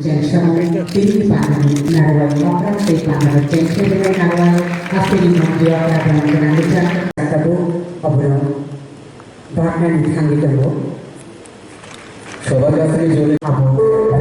Siamo tutti panni, naruai orang sei panni, gente dengan naruai asli di mobil atau dengan bisa kata bu, obro, bahkan di sanggit bu, শোভাযাত্রী চলে abu,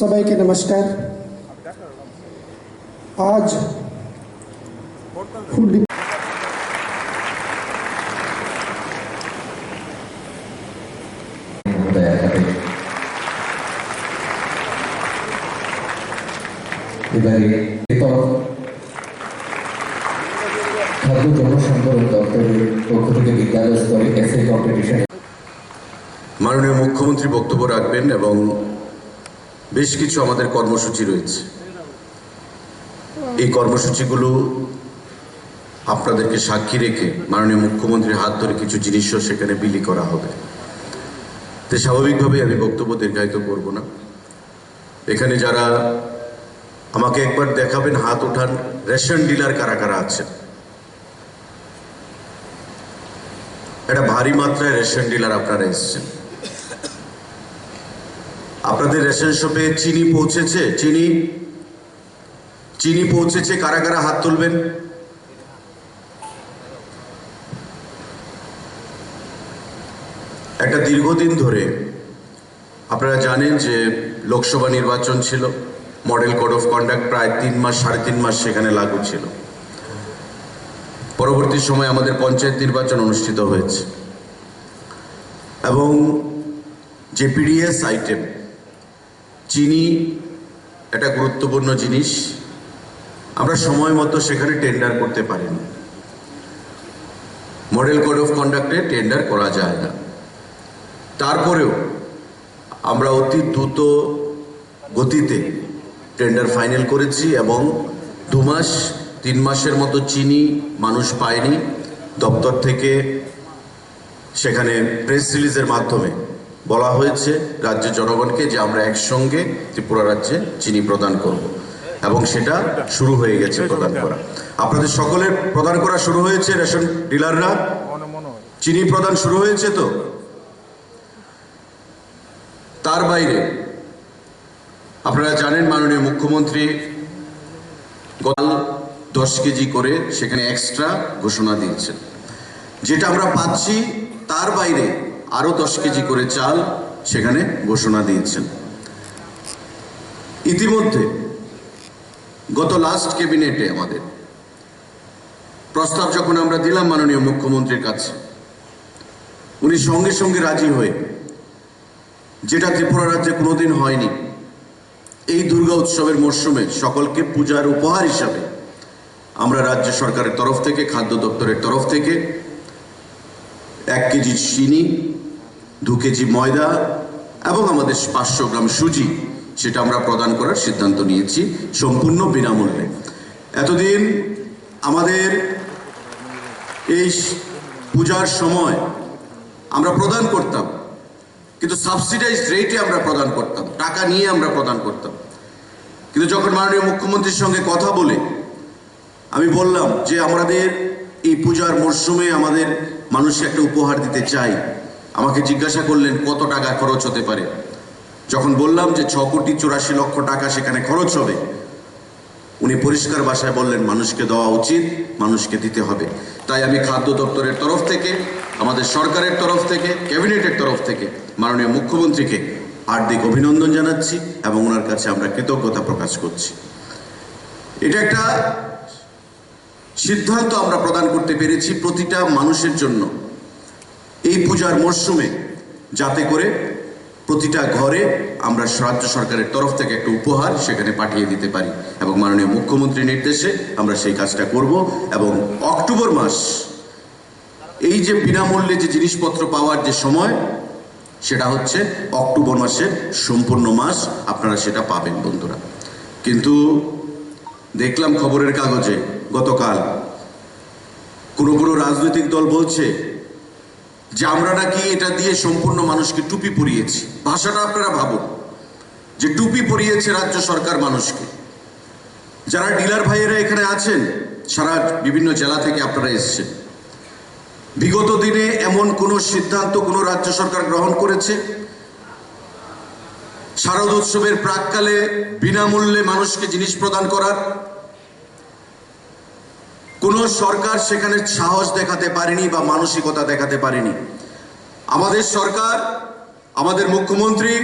সবাইকে নমস্কার। আজ food D- দয়া করে এবারে এরপর খাদ্য জনসংগ্রহ দপ্তরের পক্ষ থেকে বিদ্যালয় স্তরে এসে কম্পিটিশন মাননীয় মুখ্যমন্ত্রী বক্তব্য রাখবেন এবং বেশ কিছু আমাদের কর্মসূচি রয়েছে। এই কর্মসূচিগুলো আপনাদেরকে সাক্ষী রেখে মাননীয় মুখ্যমন্ত্রীর হাত ধরে কিছু জিনিসও সেখানে বিলি করা হবে। তো স্বাভাবিকভাবে আমি বক্তব্য দীর্ঘায়িত করব না। এখানে যারা আমাকে একবার দেখাবেন, হাত ওঠান, রেশন ডিলার কারা কারা আছেন? একটা ভারী মাত্রায় রেশন ডিলার আপনারা এসেছেন। আপনাদের রেশন শপে চিনি পৌঁছেছে? চিনি? চিনি পৌঁছেছে? কারা কারা হাত তুলবেন? একটা দীর্ঘদিন ধরে আপনারা জানেন যে লোকসভা নির্বাচন ছিল, মডেল কোড অফ কন্ডাক্ট প্রায় তিন মাস, সাড়ে তিন মাস সেখানে লাগু ছিল। পরবর্তী সময় আমাদের পঞ্চায়েত নির্বাচন অনুষ্ঠিত হয়েছে। এবং যে পিডিএস আইটেম চিনি একটা গুরুত্বপূর্ণ জিনিস। আমরা সময় মতো সেখানে টেন্ডার করতে পারিনি। মডেল কোড অফ কন্ডাক্টে টেন্ডার করা যায় না। তারপরেও আমরা অতি দ্রুত গতিতে টেন্ডার ফাইনাল করেছি এবং দু মাস তিন মাসের মতো চিনি মানুষ পায়নি। দপ্তর থেকে সেখানে প্রেস রিলিজের মাধ্যমে বলা হয়েছে রাজ্যের জনগণকে যে আমরা একসঙ্গে ত্রিপুরা রাজ্যে চিনি প্রদান করব। এবং সেটা শুরু হয়ে গেছে প্রদান করা। আপনাদের সকলের প্রদান করা শুরু হয়েছে, রেশন ডিলাররা? চিনি প্রদান শুরু হয়েছে তো? তার বাইরে, আপনারা জানেন মাননীয় মুখ্যমন্ত্রী গত দশ কেজি করে সেখানে এক্সট্রা ঘোষণা দিয়েছেন। যেটা আমরা পাচ্ছি তার বাইরে আরও দশ কেজি করে চাল সেখানে ঘোষণা দিয়েছেন। ইতিমধ্যে গত লাস্ট ক্যাবিনেটে আমাদের প্রস্তাব যখন আমরা দিলাম মাননীয় মুখ্যমন্ত্রীর কাছে, উনি সঙ্গে সঙ্গে রাজি হয়ে যেটা ত্রিপুরা রাজ্যে কোনোদিন হয়নি, এই দুর্গা উৎসবের মরশুমে সকলকে পূজার উপহার হিসাবে আমরা রাজ্য সরকারের তরফ থেকে, খাদ্য দপ্তরের তরফ থেকে এক কেজি চিনি দু কেজি ময়দা এবং আমাদের পাঁচশো গ্রাম সুজি, সেটা আমরা প্রদান করার সিদ্ধান্ত নিয়েছি সম্পূর্ণ বিনামূল্যে। এতদিন আমাদের এই পূজার সময় আমরা প্রদান করতাম, কিন্তু সাবসিডাইজ রেটে আমরা প্রদান করতাম, টাকা নিয়ে আমরা প্রদান করতাম। কিন্তু যখন মাননীয় মুখ্যমন্ত্রীর সঙ্গে কথা বলে, আমি বললাম যে আমাদের এই পূজার মরশুমে আমাদের মানুষকে একটা উপহার দিতে চাই। আমাকে জিজ্ঞাসা করলেন, কত টাকা খরচ হতে পারে? যখন বললাম যে, ছ কোটি চুরাশি লক্ষ টাকা সেখানে খরচ হবে। উনি পরিষ্কার ভাষায় বললেন, মানুষকে দেওয়া উচিত, মানুষকে দিতে হবে। তাই আমি খাদ্য দপ্তরের তরফ থেকে, আমাদের সরকারের তরফ থেকে, ক্যাবিনেটের তরফ থেকে মাননীয় মুখ্যমন্ত্রীকে হার্দিক অভিনন্দন জানাচ্ছি এবং ওনার কাছে আমরা কৃতজ্ঞতা প্রকাশ করছি। এটা একটা সিদ্ধান্ত আমরা প্রদান করতে পেরেছি প্রতিটা মানুষের জন্য। এই পূজার মরশুমে যাতে করে প্রতিটা ঘরে আমরা রাজ্য সরকারের তরফ থেকে একটা উপহার সেখানে পাঠিয়ে দিতে পারি এবং মাননীয় মুখ্যমন্ত্রীর নির্দেশে আমরা সেই কাজটা করব এবং অক্টোবর মাস, এই যে বিনামূল্যে যে জিনিসপত্র পাওয়ার যে সময়, সেটা হচ্ছে অক্টোবর মাসের সম্পূর্ণ মাস। আপনারা সেটা পাবেন বন্ধুরা। কিন্তু দেখলাম খবরের কাগজে গতকাল কোনো কোনো রাজনৈতিক দল বলছে যে আমরা নাকি এটা দিয়ে সম্পূর্ণ মানুষকে টুপি পরিয়েছি। ভাষাটা আপনারা ভাবুন, যে টুপি পরিয়েছে রাজ্য সরকার মানুষকে। যারা ডিলার ভাইয়েরা এখানে আছেন, সারা বিভিন্ন জেলা থেকে আপনারা এসছেন। বিগত দিনে এমন কোনো সিদ্ধান্ত কোনো রাজ্য সরকার গ্রহণ করেছে? শারদ উৎসবের প্রাককালে বিনামূল্যে মানুষকে জিনিস প্রদান করার কোন সরকার সেখানে সাহস দেখাতে পারেনি বা মানসিকতা দেখাতে পারেনি। আমাদের সরকার, আমাদের মুখ্যমন্ত্রী,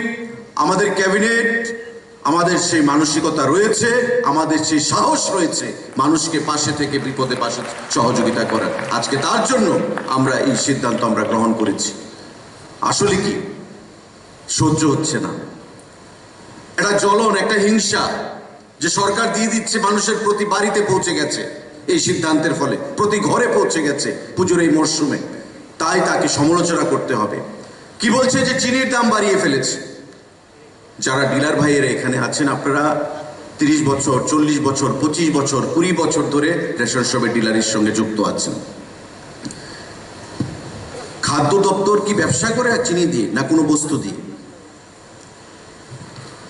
আমাদের ক্যাবিনেট, আমাদের সেই মানসিকতা রয়েছে, আমাদের সেই সাহস রয়েছে মানুষকে পাশে থেকে বিপদে পাশে সহযোগিতা করার। আজকে তার জন্য আমরা এই সিদ্ধান্ত আমরা গ্রহণ করেছি। আসলে কি? সহ্য হচ্ছে না। একটা জ্বলন, একটা হিংসা যে সরকার দিয়ে দিচ্ছে, মানুষের প্রতি বাড়িতে পৌঁছে গেছে। এই সিদ্ধান্তের ফলে প্রতি ঘরে পৌঁছে গেছে পুজোর এই মরশুমে। তাই তাকে সমালোচনা করতে হবে। কি বলছে যে চিনির দাম বাড়িয়ে ফেলেছে? যারা ডিলার ভাইয়েরা এখানে আছেন আপনারা, তিরিশ বছর, চল্লিশ বছর, পঁচিশ বছর, কুড়ি বছর ধরে রেশন শপের ডিলারের সঙ্গে যুক্ত আছেন। খাদ্য দপ্তর কি ব্যবসা করে আর চিনি দিয়ে, না কোনো বস্তু দিয়ে?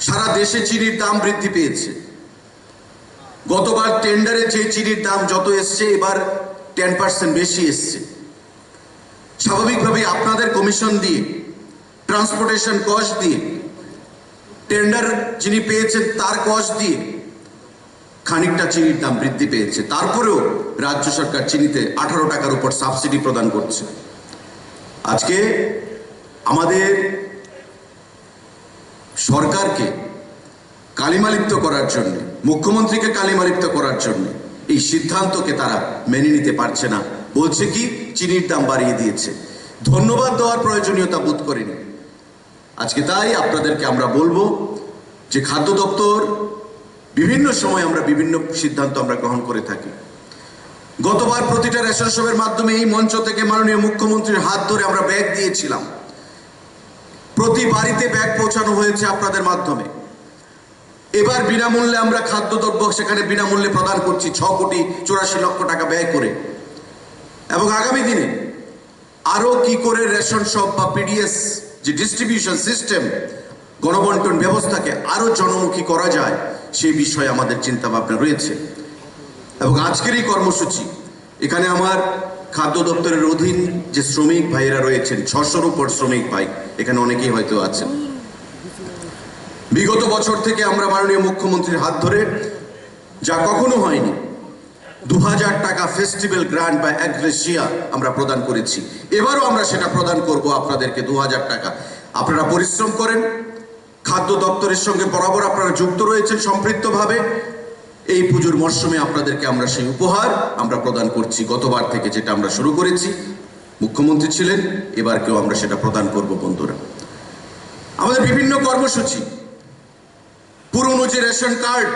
সারা দেশে চিনির দাম বৃদ্ধি পেয়েছে। গতবার টেন্ডারে যে চিনির দাম যত এসছে, এবার টেন পার্সেন্ট বেশি এসছে। স্বাভাবিকভাবে আপনাদের কমিশন দিয়ে ট্রান্সপোর্টেশন কস্ট দিয়ে টেন্ডার যিনি পেয়েছেন তার কস্ট দিয়ে খানিকটা চিনির দাম বৃদ্ধি পেয়েছে। তারপরেও রাজ্য সরকার চিনিতে আঠারো টাকার উপর সাবসিডি প্রদান করছে। আজকে আমাদের সরকারকে কালিমালিপ্ত করার জন্য মুখ্যমন্ত্রীকে কালিমালিপ্ত করার জন্য। এই সিদ্ধান্তকে তারা মেনে নিতে পারছে না। বলছে কি, চিনির দাম বাড়িয়ে দিয়েছে। ধন্যবাদ দেওয়ার প্রয়োজনীয়তা বোধ করেনি। আজকে তাই আপনাদেরকে আমরা বলব যে খাদ্য দপ্তর, বিভিন্ন সময় আমরা বিভিন্ন সিদ্ধান্ত আমরা গ্রহণ করে থাকি। গতবার প্রতিটা রেশন শপের মাধ্যমে এই মঞ্চ থেকে মাননীয় মুখ্যমন্ত্রীর হাত ধরে আমরা ব্যাগ দিয়েছিলাম। প্রতি বাড়িতে ব্যাগ পৌঁছানো হয়েছে আপনাদের মাধ্যমে। এবার বিনামূল্যে আমরা খাদ্যদ্রব্য সেখানে বিনামূল্যে প্রদান করছি ছ কোটি চুরাশি লক্ষ টাকা ব্যয় করে। এবং আগামী দিনে আরও কি করে রেশন শপ বা পিডিএস যে ডিস্ট্রিবিউশন সিস্টেম গণবন্টন ব্যবস্থাকে আরও জনমুখী করা যায়, সেই বিষয়ে আমাদের চিন্তা ভাবনা রয়েছে। এবং আজকের এই কর্মসূচি, এখানে আমার খাদ্য দপ্তরের অধীন যে শ্রমিক ভাইয়েরা রয়েছেন, ছশোর উপর শ্রমিক ভাই, এখানে অনেকেই হয়তো আছেন। বিগত বছর থেকে আমরা মাননীয় মুখ্যমন্ত্রীর হাত ধরে, যা কখনো হয়নি দু হাজার টাকা ফেস্টিভ্যাল গ্রান্ট বা অ্যাগ্রেসিয়া আমরা প্রদান করেছি। এবারও আমরা সেটা প্রদান করব আপনাদেরকে দু হাজার টাকা। আপনারা পরিশ্রম করেন, খাদ্য দপ্তরের সঙ্গে বরাবর আপনারা যুক্ত রয়েছেন সম্পৃক্তভাবে। এই পুজোর মরশুমে আপনাদেরকে আমরা সেই উপহার আমরা প্রদান করছি, গতবার থেকে যেটা আমরা শুরু করেছি। মুখ্যমন্ত্রী ছিলেন, এবার কেউ আমরা সেটা প্রদান করব, বন্ধুরা। আমাদের বিভিন্ন কর্মসূচি পুরনো যে রেশন কার্ড,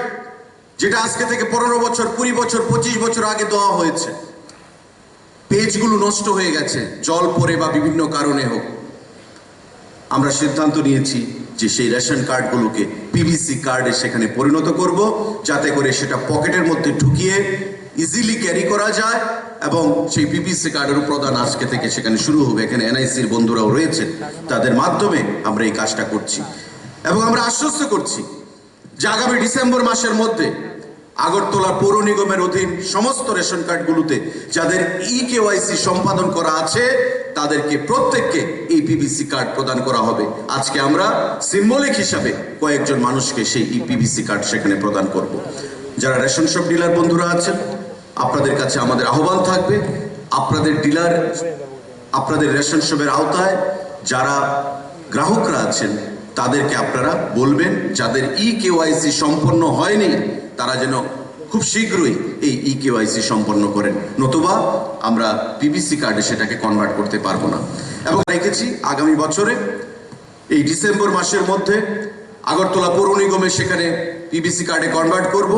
যেটা আজকে থেকে পনেরো বছর, কুড়ি বছর, পঁচিশ বছর আগে দেওয়া হয়েছে, পেজগুলো নষ্ট হয়ে গেছে, জল পরে বা বিভিন্ন কারণে হোক। আমরা সিদ্ধান্ত নিয়েছি যে সেই রেশন কার্ডগুলোকে পিভিসি কার্ডে সেখানে পরিণত করব, যাতে করে সেটা পকেটের মধ্যে ঢুকিয়ে ইজিলি ক্যারি করা যায় এবং সেই পিপিসি কার্ডের প্রদান আজকে থেকে সেখানে শুরু হবে। এখানে এনআইসির বন্ধুরাও রয়েছেন তাদের মাধ্যমে আমরা এই কাজটা করছি। এবং আমরা আশ্বস্ত করছি যে আগামী ডিসেম্বর মাসের মধ্যে আগরতলা পৌর নিগমের অধীন সমস্ত রেশন কার্ডগুলোতে যাদের ই কেওয়াইসি সম্পাদন করা আছে, তাদেরকে প্রত্যেককে এই পিবিসি কার্ড প্রদান করা হবে। আজকে আমরা সিম্বলিক হিসাবে কয়েকজন মানুষকে সেই ই পিবিসি কার্ড সেখানে প্রদান করব। যারা রেশন শপ ডিলার বন্ধুরা আছেন, আপনাদের কাছে আমাদের আহ্বান থাকবে। আপনাদের ডিলার, আপনাদের রেশন শপের আওতায় যারা গ্রাহকরা আছেন তাদেরকে আপনারা বলবেন, যাদের ই কেওয়াইসি সম্পন্ন হয়নি, তারা যেন খুব শীঘ্রই এই ই কেওয়াইসি সম্পন্ন করেন। নতুবা আমরা পিবিসি কার্ডে সেটাকে কনভার্ট করতে পারব না। এবং রেখেছি আগামী বছরে, এই ডিসেম্বর মাসের মধ্যে আগরতলা পৌর নিগমে সেখানে পিবিসি কার্ডে কনভার্ট করব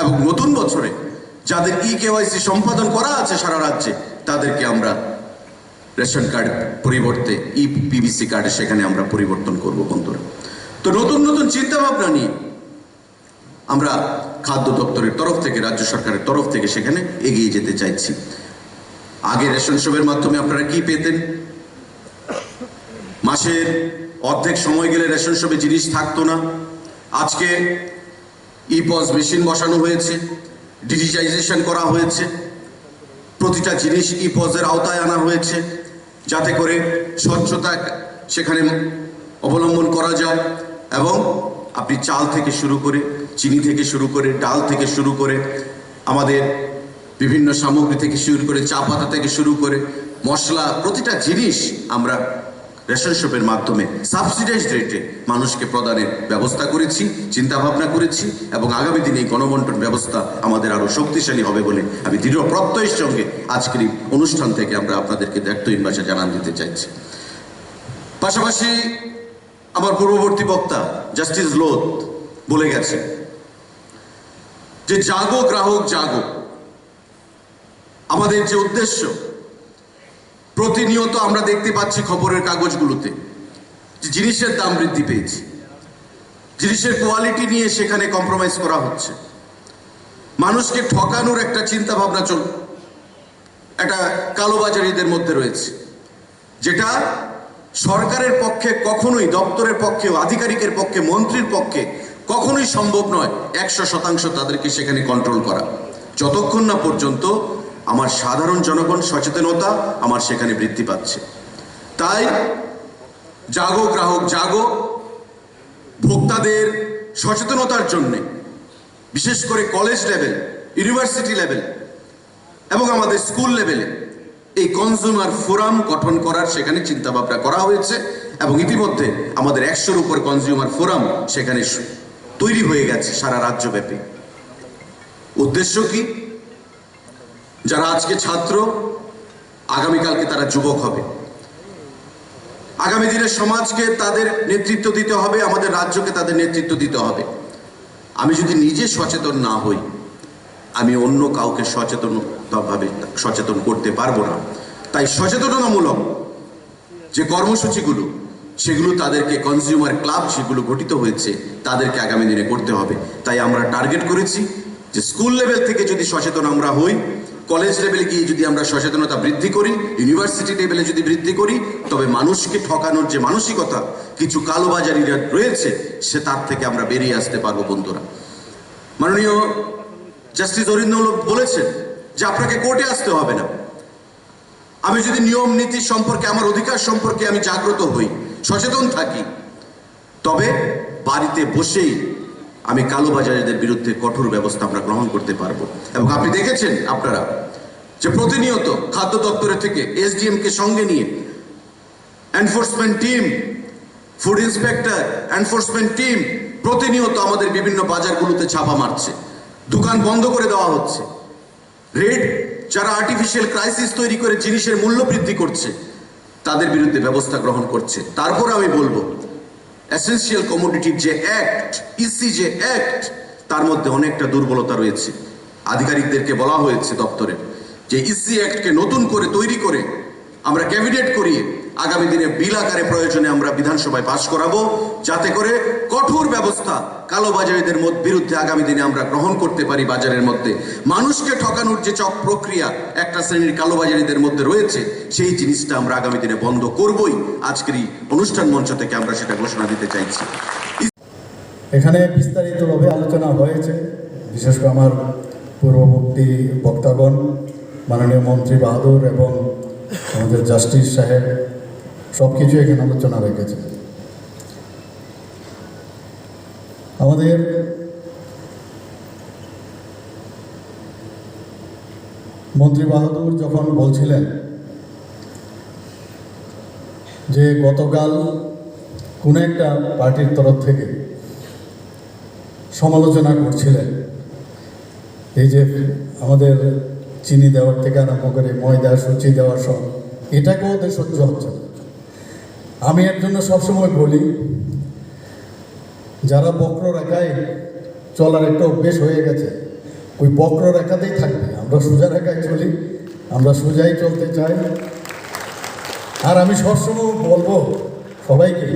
এবং নতুন বছরে যাদের ই কেওয়াইসি সম্পাদন করা আছে সারা রাজ্যে, তাদেরকে আমরা রেশন কার্ড পরিবর্তে ই পিবিসি কার্ডে সেখানে আমরা পরিবর্তন করব বন্ধুরা। তো নতুন নতুন চিন্তা ভাবনা নিয়ে আমরা খাদ্য দপ্তরের তরফ থেকে, রাজ্য সরকারের তরফ থেকে সেখানে এগিয়ে যেতে চাইছি। আগে রেশন শপের মাধ্যমে আপনারা কি পেতেন? মাসের অর্ধেক সময় গেলে রেশন শপে জিনিস থাকতো না। আজকে ই পজ মেশিন বসানো হয়েছে ডিজিটাইজেশন করা হয়েছে। প্রতিটা জিনিস পজের আওতায় আনা হয়েছে, যাতে করে স্বচ্ছতা সেখানে অবলম্বন করা যায় এবং আপনি চাল থেকে শুরু করে, চিনি থেকে শুরু করে, ডাল থেকে শুরু করে, আমাদের বিভিন্ন সামগ্রী থেকে শুরু করে, চা পাতা থেকে শুরু করে, মশলা, প্রতিটা জিনিস আমরা রেশন শপের মাধ্যমে সাবসিডাইজ রেটে মানুষকে প্রদানের ব্যবস্থা করেছি চিন্তা ভাবনা করেছি এবং আগামী দিনে এই গণবন্টন ব্যবস্থা আমাদের আরও শক্তিশালী হবে বলে আমি দৃঢ় প্রত্যয়ের সঙ্গে আজকের এই অনুষ্ঠান থেকে আমরা আপনাদেরকে ব্যক্তহীন ভাষা জানান দিতে চাইছি। পাশাপাশি আমার পূর্ববর্তী বক্তা জাস্টিস লোধ বলে গেছে যে, জাগো গ্রাহক, জাগো। আমাদের যে উদ্দেশ্য প্রতিনিয়ত আমরা দেখতে পাচ্ছি খবরের কাগজগুলোতে যে জিনিসের দাম বৃদ্ধি পেয়েছে। জিনিসের কোয়ালিটি নিয়ে সেখানে কম্প্রোমাইজ করা হচ্ছে। মানুষকে ঠকানোর একটা চিন্তা ভাবনা চল, একটা কালোবাজারিদের মধ্যে রয়েছে, যেটা সরকারের পক্ষে কখনোই, দপ্তরের পক্ষে, আধিকারিকের পক্ষে, মন্ত্রীর পক্ষে কখনোই সম্ভব নয় একশো শতাংশ তাদেরকে সেখানে কন্ট্রোল করা। যতক্ষণ না পর্যন্ত আমার সাধারণ জনগণ সচেতনতা আমার সেখানে বৃদ্ধি পাচ্ছে। তাই জাগো গ্রাহক, জাগো ভোক্তাদের সচেতনতার জন্যে, বিশেষ করে কলেজ লেভেল, ইউনিভার্সিটি লেভেল এবং আমাদের স্কুল লেভেলে এই কনজিউমার ফোরাম গঠন করার সেখানে চিন্তা ভাবনা করা হয়েছে এবং ইতিমধ্যে আমাদের একশোর উপর কনজিউমার ফোরাম সেখানে তৈরি হয়ে গেছে সারা রাজ্যব্যাপী। উদ্দেশ্য কি? যারা আজকে ছাত্র, আগামীকালকে তারা যুবক হবে। আগামী দিনের সমাজকে তাদের নেতৃত্ব দিতে হবে, আমাদের রাজ্যকে তাদের নেতৃত্ব দিতে হবে। আমি যদি নিজে সচেতন না হই, আমি অন্য কাউকে সচেতনভাবে সচেতন করতে পারব না। তাই সচেতনতামূলক যে কর্মসূচিগুলো, সেগুলো তাদেরকে কনজিউমার ক্লাব সেগুলো গঠিত হয়েছে, তাদেরকে আগামী দিনে করতে হবে। তাই আমরা টার্গেট করেছি যে স্কুল লেভেল থেকে যদি সচেতন আমরা হই কলেজ লেভেলে গিয়ে যদি আমরা সচেতনতা বৃদ্ধি করি, ইউনিভার্সিটি লেভেলে যদি বৃদ্ধি করি, তবে মানুষকে ঠকানোর যে মানসিকতা, কিছু কালোবাজারিরা রয়েছে, সে তার থেকে আমরা বেরিয়ে আসতে পারব, বন্ধুরা। মাননীয় জাস্টিস অরিন্দ বলেছেন যে আপনাকে কোর্টে আসতে হবে না। আমি যদি নিয়ম, নীতি সম্পর্কে, আমার অধিকার সম্পর্কে আমি জাগ্রত হই, সচেতন থাকি, তবে বাড়িতে বসেই আমি কালোবাজারিদের বিরুদ্ধে কঠোর ব্যবস্থা আমরা গ্রহণ করতে পারব। এবং আপনি দেখেছেন আপনারা যে প্রতিনিয়ত খাদ্য দপ্তরের থেকে এসডিএম কে সঙ্গে নিয়ে enforcement team food inspector enforcement team প্রতিনিয়ত আমাদের বিভিন্ন বাজারগুলোতে ছাপা মারছে। দোকান বন্ধ করে দেওয়া হচ্ছে। রেড, যারা আর্টিফিশিয়াল ক্রাইসিস তৈরি করে জিনিসের মূল্য বৃদ্ধি করছে, তাদের বিরুদ্ধে ব্যবস্থা গ্রহণ করছে। তারপর আমি বলব এসেন্সিয়াল কমোডিটির যে অ্যাক্ট ইসি যে অ্যাক্ট তার মধ্যে অনেকটা দুর্বলতা রয়েছে। আধিকারিকদেরকে বলা হয়েছে দপ্তরে যে ইসি অ্যাক্টকে নতুন করে তৈরি করে আমরা ক্যাবিনেট করিয়ে আগামী দিনে বিল আকারে প্রয়োজনে আমরা বিধানসভায় পাশ করাবো। যাতে করে কঠোর ব্যবস্থা কালোবাজারিদের বিরুদ্ধে আগামী দিনে আমরা গ্রহণ করতে পারি বাজারের মধ্যে। মানুষকে ঠকানোর যে চক প্রক্রিয়া একটা শ্রেণির কালোবাজারিদের মধ্যে রয়েছে, সেই জিনিসটা আমরা আগামী দিনে বন্ধ করবই। আজকের এই অনুষ্ঠান মঞ্চ থেকে আমরা সেটা ঘোষণা দিতে চাইছি। এখানে বিস্তারিতভাবে আলোচনা হয়েছে। বিশেষ করে আমার পূর্ববর্তী বক্তাগণ, মাননীয় মন্ত্রী বাহাদুর এবং আমাদের জাস্টিস সাহেব সব কিছু এখানে আলোচনা রেখেছে আমাদের মন্ত্রী বাহাদুর যখন বলছিলেন যে গতকাল কোনো একটা পার্টির তরফ থেকে সমালোচনা করছিলেন, এই যে আমাদের চিনি দেওয়ার থেকে আরম্ভ করে ময়দা সুচি দেওয়ার সব, এটাকেও ওদের সহ্য হচ্ছে না। আমি এর জন্য সবসময় বলি, যারা বক্র রেখায় চলার একটা অভ্যেস হয়ে গেছে, ওই বক্র রেখাতেই থাকবে। আমরা সোজা রেখায় চলি, আমরা সোজাই চলতে চাই। আর আমি সবসময় বলব সবাইকে,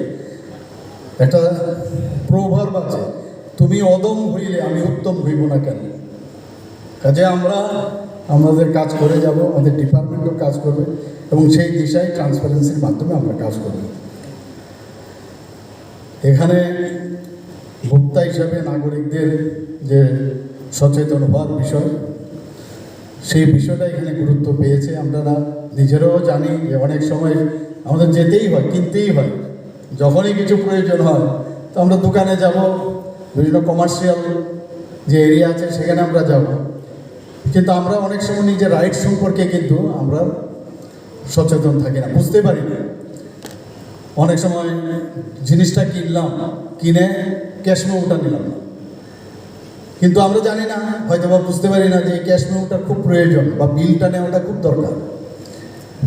একটা প্রভাব আছে। তুমি অদম হইলে আমি উত্তম হইব না কেন? কাজে আমরা, আমাদের কাজ করে যাব, আমাদের ডিপার্টমেন্টও কাজ করবে। এবং সেই দিশায় ট্রান্সপারেন্সির মাধ্যমে আমরা কাজ করব এখানে ভোক্তা হিসাবে নাগরিকদের যে সচেতন হওয়ার বিষয়, সেই বিষয়টা এখানে গুরুত্ব পেয়েছে। আমরা নিজেরাও জানি যে অনেক সময় আমাদের যেতেই হয়, কিনতেই হয়। যখনই কিছু প্রয়োজন হয়, তো আমরা দোকানে যাব, বিভিন্ন কমার্শিয়াল যে এরিয়া আছে, সেখানে আমরা যাব। কিন্তু আমরা অনেক সময় নিজের রাইট সম্পর্কে কিন্তু আমরা সচেতন থাকি না। বুঝতে পারি। না অনেক সময় জিনিসটা কিনলাম, কিনে ক্যাশ মেমোটা নিলাম। কিন্তু আমরা জানি না হয়তো বা বুঝতে পারি না যে ক্যাশ মেমোটা খুব প্রয়োজন বা বিলটা নেওয়াটা খুব দরকার।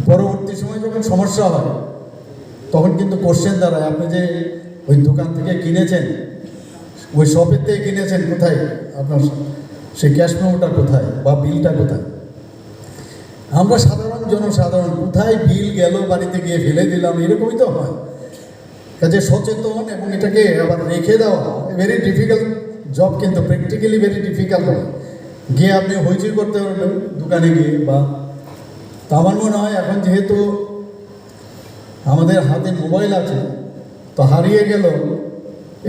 পরবর্তী সময় যখন সমস্যা হয়, তখন কিন্তু কোশ্চেন দাঁড়ায়, আপনি যে ওই দোকান থেকে কিনেছেন, ওই শপের থেকে কিনেছেন কোথায় আপনার? সেই ক্যাশ মেমোটা কোথায় বা বিলটা কোথায়? আমরা সাধারণ জনসাধারণ, কোথায় বিল গেল, বাড়িতে গিয়ে ফেলে দিলাম, এরকমই তো হয়। কাজে সচেতন এবং এটাকে আবার রেখে দেওয়া ভেরি ডিফিকাল্ট জব কিন্তু প্র্যাকটিক্যালি ভেরি ডিফিকাল্ট হয়। গিয়ে আপনি হইচই করতে পারবেন দোকানে গিয়ে বা তা আমার মনে হয় এখন যেহেতু আমাদের হাতে মোবাইল আছে, তো হারিয়ে গেল,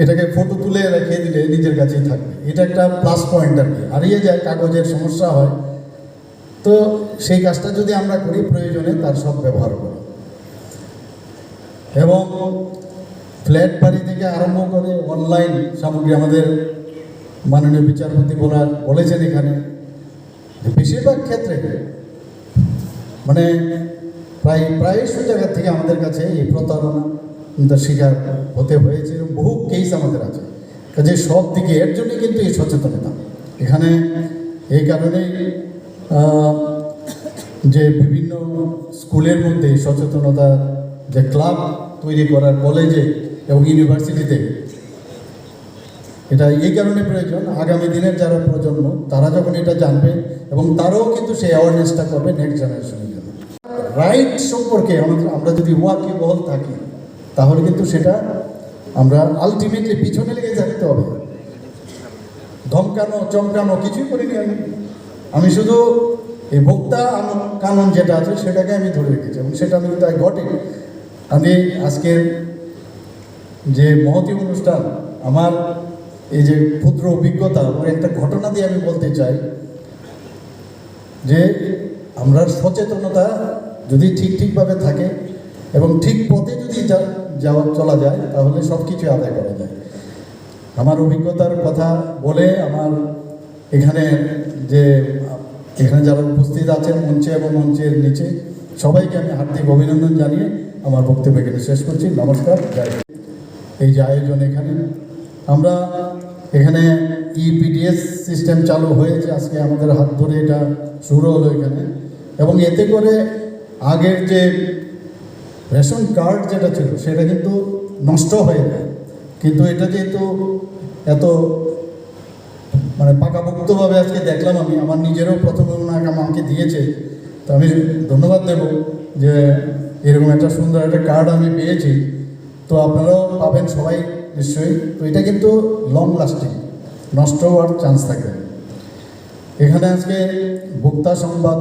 এটাকে ফটো তুলে রেখে দিলে নিজের কাছেই থাকবে। এটা একটা প্লাস পয়েন্ট আর কি। হারিয়ে যায়, কাগজের সমস্যা হয় তো সেই কাজটা যদি আমরা করি, প্রয়োজনে তার সব ব্যবহার করি। এবং ফ্ল্যাট বাড়ি থেকে আরম্ভ করে অনলাইন সামগ্রী আমাদের মাননীয় বিচারপতি বলার বলেছেন এখানে বেশিরভাগ ক্ষেত্রে মানে প্রায় প্রায়শই জায়গা থেকে আমাদের কাছে এই প্রতারণা শিকার হতে হয়েছে বহু কেস আমাদের আছে। কাজে সব দিকে এর জন্যই কিন্তু এই সচেতনতা। এখানে এই কারণেই যে বিভিন্ন স্কুলের মধ্যে সচেতনতা, যে ক্লাব তৈরি করার কলেজে এবং ইউনিভার্সিটিতে, এটা এই কারণে প্রয়োজন। আগামী দিনের যারা প্রজন্ম, তারা যখন এটা জানবে এবং তারাও কিন্তু সেই অ্যাওয়ারনেসটা করবে নেক্সট জেনারেশনের জন্য। রাইট সম্পর্কে আমরা যদি ওয়াকি বহল থাকি, তাহলে কিন্তু সেটা আমরা আলটিমেটলি পিছনে লেগে থাকতে হবে। ধমকানো, চমকানো কিছুই করিনি আমি। আমি শুধু এই ভোক্তা কানুন যেটা আছে সেটাকে আমি ধরে রেখেছি এবং সেটা আমি তাই ঘটে। আমি আজকের যে মহতি অনুষ্ঠান, আমার এই যে ক্ষুদ্র অভিজ্ঞতা, ওর একটা ঘটনা দিয়ে আমি বলতে চাই যে আমরা সচেতনতা যদি ঠিক ঠিকভাবে থাকে এবং ঠিক পথে যদি যাওয়া চলা যায়, তাহলে সব কিছু আদায় করা যায়। আমার অভিজ্ঞতার কথা বলে, আমার এখানে যে, এখানে যারা উপস্থিত আছেন মঞ্চে এবং মঞ্চের নিচে, সবাইকে আমি হার্দিক অভিনন্দন জানিয়ে আমার বক্তব্য এখানে শেষ করছি। নমস্কার, জয় এই যে আয়োজন এখানে। আমরা এখানে ইপিডিএস সিস্টেম চালু হয়েছে। আজকে আমাদের হাত ধরে এটা শুরু হলো এখানে। এবং এতে করে আগের যে রেশন কার্ড যেটা ছিল, সেটা কিন্তু নষ্ট হয়ে যায়। কিন্তু এটা যেহেতু এত মানে পাকাপোক্তভাবে আজকে দেখলাম আমি। আমার নিজেরও প্রথম ওনাকে আমাকে দিয়েছে। তো আমি ধন্যবাদ দেব যে এরকম একটা সুন্দর একটা কার্ড আমি পেয়েছি। তো আপনারাও পাবেন সবাই নিশ্চয়ই। তো এটা কিন্তু লং লাস্টিং নষ্ট হওয়ার চান্স থাকে এখানে আজকে ভোক্তা সংবাদ,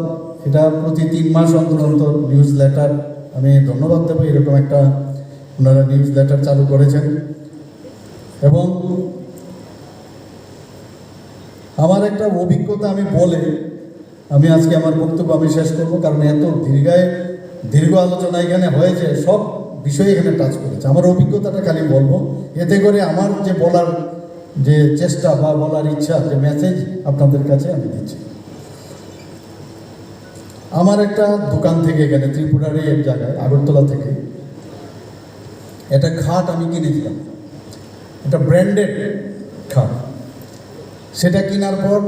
এটা প্রতি তিন মাস অন্তর অন্তর নিউজ লেটার আমি ধন্যবাদ দেবো, এরকম একটা ওনারা নিউজ লেটার চালু করেছেন। এবং আমার একটা অভিজ্ঞতা আমি বলে আমি আজকে আমার বক্তব্য আমি শেষ করব, কারণ এত দীর্ঘায়, দীর্ঘ আলোচনা এখানে হয়েছে, সব বিষয় এখানে টাচ করেছে। আমার অভিজ্ঞতাটা খালি বলব, এতে করে আমার যে বলার যে চেষ্টা বা বলার ইচ্ছা, যে মেসেজ আপনাদের কাছে আমি দিচ্ছি। আমার একটা দোকান থেকে এখানে, ত্রিপুরারই এক জায়গায়, আগরতলা থেকে, একটা খাট আমি কিনেছিলাম। একটা ব্র্যান্ডেড খাট। সেটা কেনার পর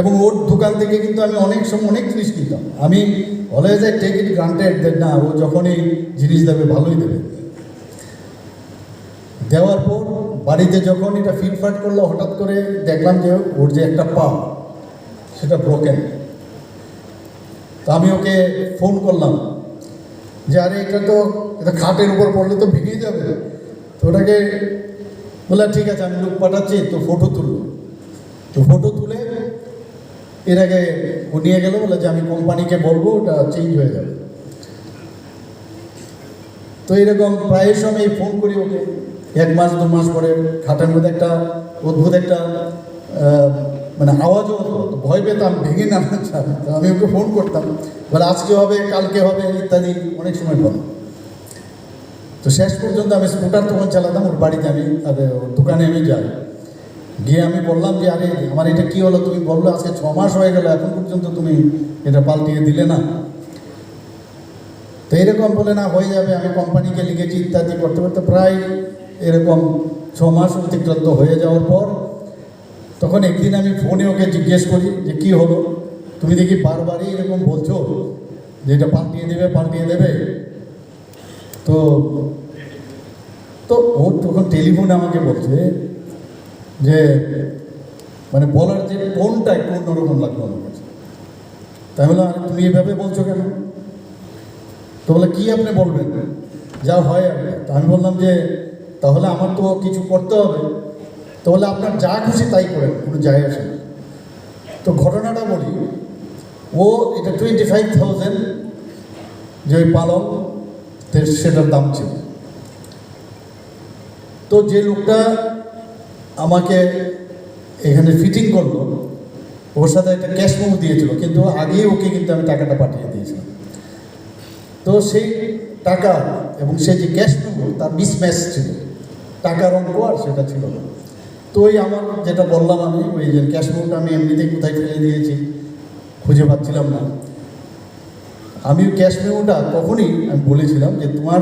এবং ওর দোকান থেকে কিন্তু আমি অনেক সময় অনেক জিনিস কিনতাম। আমি always I take it granted then না, ও যখনই জিনিস দেবে, ভালোই দেবে। দেওয়ার পর বাড়িতে যখন এটা ফিটফাট করল, হঠাৎ করে দেখলাম যে, ওর যে একটা পা, সেটা ব্রোকেন তো আমি ওকে ফোন করলাম যে, আরে, এটা তো, এটা খাটের উপর পড়লে তো ভেঙে যাবে। তো ওটাকে বললাম, ঠিক আছে, আমি লোক পাঠাচ্ছি। তো ফটো তুললো। তো ফটো তুলে এর আগে ও নিয়ে গেল, বলে যে আমি কোম্পানিকে বলব, ওটা চেঞ্জ হয়ে যাবে। তো এরকম প্রায় সময় ফোন করি ওকে। এক মাস, দু মাস পরে খাটের মধ্যে একটা অদ্ভুত একটা মানে আওয়াজও ভয় পেতাম, ভেঙে না আমি ওকে ফোন করতাম। বলে, আজকে হবে, কালকে হবে, ইত্যাদি, অনেক সময় বলে। তো শেষ পর্যন্ত আমি স্কুটার তখন চালাতাম, ওর বাড়িতে আমি ওর দোকানে আমি যাই। গিয়ে আমি বললাম যে, আরে, আমার এটা কি হলো? তুমি বলল আজকে ছ মাস হয়ে গেল, এখন পর্যন্ত তুমি এটা পাল্টিয়ে দিলে না। তো এরকম বলে না, হয়ে যাবে, আমি কোম্পানিকে লিখেছি ইত্যাদি করতে করতে প্রায় এরকম ছ মাস অতিক্রান্ত হয়ে যাওয়ার পর তখন একদিন আমি ফোনে ওকে জিজ্ঞেস করি যে, কি হলো? তুমি দেখি বারবারই এরকম বলছো যে, এটা পাল্টিয়ে দেবে পাল্টিয়ে দেবে? তো তো ও তখন টেলিফোনে আমাকে বলছে যে মানে বলার যে টোনটা একটু অন্যরকম লাগল আমার কাছে। তাই বললাম তুমি এভাবে বলছো কেন? তো বলে, কি আপনি বলবেন? যা হয় আর তা আমি বললাম যে, তাহলে আমার তো কিছু করতে হবে। তো বলে, আপনার যা খুশি তাই করেন, কোনো যায় আসে না। তো ঘটনাটা বলি, ও এটা টোয়েন্টি ফাইভ থাউজেন্ড যে ওই পালক সেটার দাম ছিল। তো যে লোকটা আমাকে এখানে ফিটিং করল। ওর সাথে একটা ক্যাশ মেমো দিয়েছিল, কিন্তু আগেই ওকে কিন্তু আমি টাকাটা পাঠিয়ে দিয়েছিলাম। তো সেই টাকা এবং সেই যে ক্যাশ মেমো তার মিসম্যাচ ছিল। টাকার অঙ্ক আর সেটা ছিল না। তো ওই আমার যেটা বললাম আমি, ওই যে ক্যাশ মেমোটা আমি এমনিতেই কোথায় ফেলে দিয়েছি, খুঁজে পাচ্ছিলাম না। আমি ক্যাশ মেমোটা তখনই আমি বলেছিলাম যে তোমার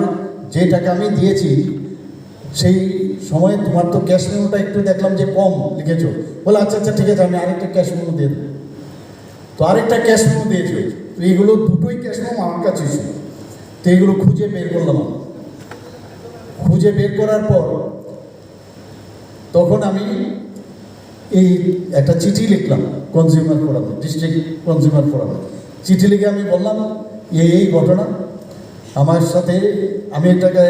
যে টাকা আমি দিয়েছি সেই সময় তোমার তো ক্যাশ মেমোটা একটু দেখলাম যে কম লিখেছো। বলে আচ্ছা আচ্ছা ঠিক আছে, আমি আরেকটা ক্যাশ মেমো দিয়ে দেবো। তো আরেকটা ক্যাশ মেমো দিয়েছ। তো এইগুলো দুটোই ক্যাশ মেমো আমার কাছে ছিল। তো এইগুলো খুঁজে বের করলাম খুঁজে বের করার পর তখন আমি এই একটা চিঠি লিখলাম কনজিউমার ফোরামে ডিস্ট্রিক্ট কনজিউমার ফোরামে চিঠি লিখে আমি বললাম, এই এই ঘটনা। আমার সাথে আমি এটাকে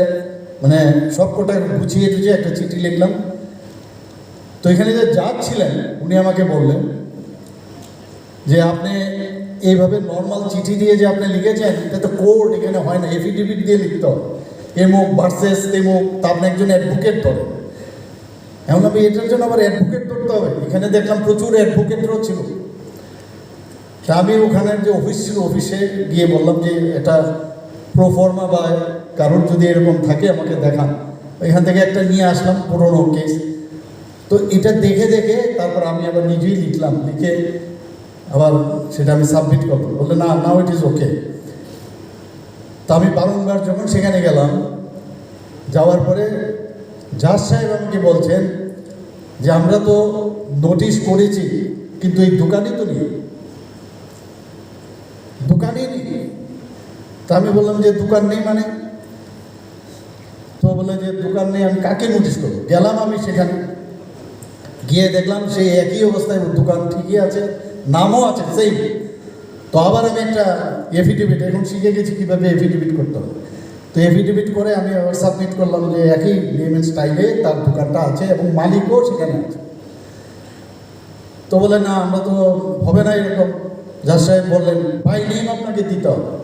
মানে সব কটা গুছিয়ে টুছিয়ে একটা চিঠি লিখলাম। তো এখানে যে জাজ ছিলেন, উনি আমাকে বললেন যে আপনি এইভাবে নর্মাল চিঠি দিয়ে যে আপনি লিখেছেন এটা তো কোর্ট এখানে হয় না এফিডেভিট দিয়ে লিখতে হয় এমুক ভার্সেস তেমুক তা আপনি একজন অ্যাডভোকেট ধরেন। এমন আমি এটার জন্য আবার অ্যাডভোকেট ধরতে হবে। এখানে দেখলাম প্রচুর অ্যাডভোকেটরও ছিল। তা আমি ওখানের যে অফিস ছিল অফিসে গিয়ে বললাম যে এটা প্রোফর্মা বা কারোর যদি এরকম থাকে, আমাকে দেখান। এখান থেকে একটা নিয়ে আসলাম, পুরোনো কেস তো এটা দেখে দেখে তারপর আমি আবার নিজেই লিখলাম, লিখে আবার সেটা আমি সাবমিট করব বললে, না নাও ইট ইজ ওকে তা আমি বারংবার যখন সেখানে গেলাম, যাওয়ার পরে জাজ সাহেব আমাকে বলছেন যে, আমরা তো নোটিশ করেছি, কিন্তু এই দোকানই তো নেই। দোকানই নেই। তা আমি বললাম যে, দোকান নেই মানে? তো বলে যে দোকান নেই, আমি কাকে নোটিস করব? গেলাম আমি সেখানে। গিয়ে দেখলাম সেই একই অবস্থায় দোকান ঠিকই আছে, নামও আছে সেই তো আবার আমি একটা এফিডেভিট এখন শিখে গেছি কীভাবে এফিডেভিট করতে হবে তো এফিডেভিট করে আমি আবার সাবমিট করলাম যে একই নেম স্টাইলে তার দোকানটা আছে এবং মালিকও সেখানে আছে। তো বলে, না, আমরা তো হবে না এরকম। যার সাহেব বললেন, ভাই নেম আপনাকে দিতে হবে।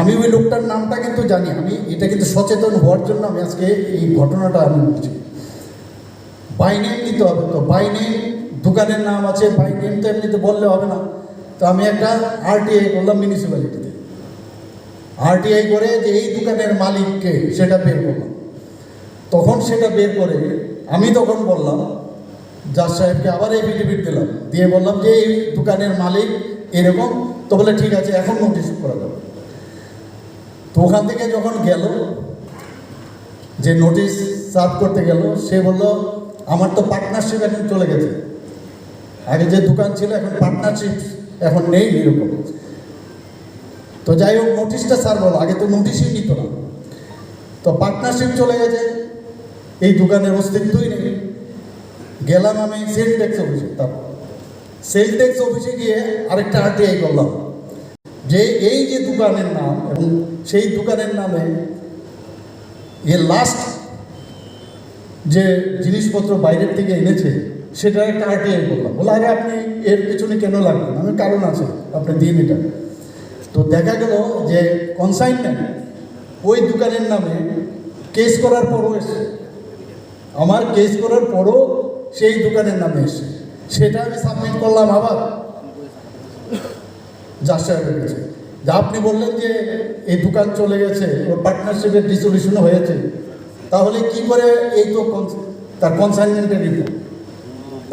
আমি ওই লোকটার নামটা কিন্তু জানি, আমি এটা কিন্তু সচেতন হওয়ার জন্য আমি আজকে এই ঘটনাটা আমি বলছি। বাই নেম দিতে হবে তো বাই নেম দোকানের নাম আছে বাই নেম তো এমনিতে বললে হবে না। তো আমি একটা আরটিআই করলাম মিউনিসিপ্যালিটিতে আরটিআই করে যে এই দোকানের মালিককে সেটা বের করলাম। তখন সেটা বের করে আমি তখন বললাম, জাজ সাহেবকে আবার এফিডেভিট দিলাম। দিয়ে বললাম যে এই দোকানের মালিক এরকম, তো বলে ঠিক আছে, এখন নোটিশ করা যাবে। তো ওখান থেকে যখন গেল, যে নোটিশ সার্ভ করতে গেল, সে বলল, আমার তো পার্টনারশিপ এখন চলে গেছে। আগে যে দোকান ছিল, এখন পার্টনারশিপ এখন নেই এরকম। তো যাই হোক নোটিশটা স্যার বলো আগে তো নোটিশই নিত না। তো পার্টনারশিপ চলে গেছে। এই দোকানের অস্তিত্বই নেই। গেলাম আমি সেল ট্যাক্স অফিসে তারপর সেল ট্যাক্স অফিসে গিয়ে আরেকটা আরটিআই করলাম। যে এই যে দোকানের নাম এবং সেই দোকানের নামে এর লাস্ট যে জিনিসপত্র বাইরের থেকে এনেছে, সেটা একটা আরটিআই করলাম বলে আরে আপনি এর পেছনে কেন লাগবেন আমি কারণ আছে, আপনি দিন এটা। তো দেখা গেল যে কনসাইনমেন্ট ওই দোকানের নামে কেস করার পরও এসে আমার কেস করার পরও সেই দোকানের নামে এসে সেটা আমি সাবমিট করলাম আবার। জাজ সাহেবের যা আপনি বললেন যে এই দোকান চলে গেছে, ওর পার্টনারশিপের ডিসলিউশন হয়েছে, তাহলে কি করে এই তো তার কনসাইনমেন্টের রিপোর্ট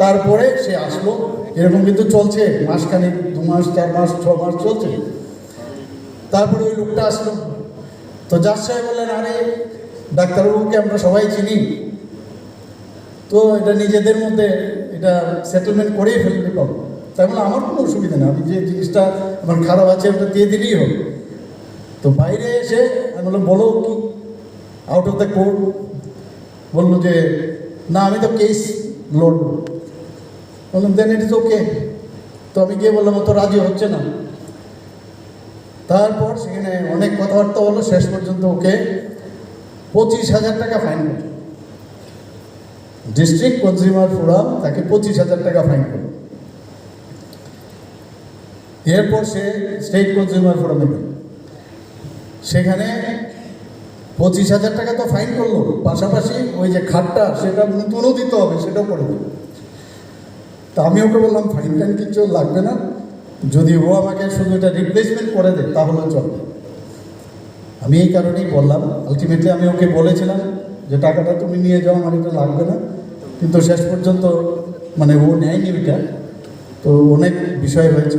তারপরে সে আসলো, এরকম কিন্তু চলছে, মাসখানেক দু মাস চার মাস ছ মাস চলছে। তারপরে ওই লোকটা আসলো। তো জাজ সাহেব বললেন আরে ডাক্তারবাবুকে আমরা সবাই চিনি। তো এটা নিজেদের মধ্যে এটা সেটেলমেন্ট করেই ফেলতে পারব তাই বলে, আমার কোনো অসুবিধা নেই, আমি যে জিনিসটা আমার খারাপ আছে ওটা দিয়ে দিলেই হবে। তো বাইরে এসে আমি বললাম, বলো কি? আউট অফ দ্য কোর্ট বলল যে, না, আমি তো কেস লড়বো বললাম দেন ইট ইজ ওকে তো আমি গিয়ে বললাম, ও তো রাজি হচ্ছে না। তারপর সেখানে অনেক কথাবার্তা হলো, শেষ পর্যন্ত ওকে পঁচিশ হাজার টাকা ফাইন করল। ডিস্ট্রিক্ট কনজিউমার ফোরাম তাকে পঁচিশ হাজার টাকা ফাইন করল। এরপর সে স্টেট কনজিউমার ফোরামে গেল। সেখানে পঁচিশ হাজার টাকা তো ফাইন করল, পাশাপাশি ওই যে খাটটা সেটা নতুনও দিতে হবে, সেটাও করে দিল। তা আমি ওকে বললাম ফাইন টাইন কিছু লাগবে না। যদি ও আমাকে শুধু এটা রিপ্লেসমেন্ট করে দেয়, তাহলে চলবে। আমি এই কারণেই বললাম আলটিমেটলি আমি ওকে বলেছিলাম যে, টাকাটা তুমি নিয়ে যাও, আমার এটা লাগবে না। কিন্তু শেষ পর্যন্ত মানে ও নেয়নি ওইটা। তো অনেক বিষয় হয়েছে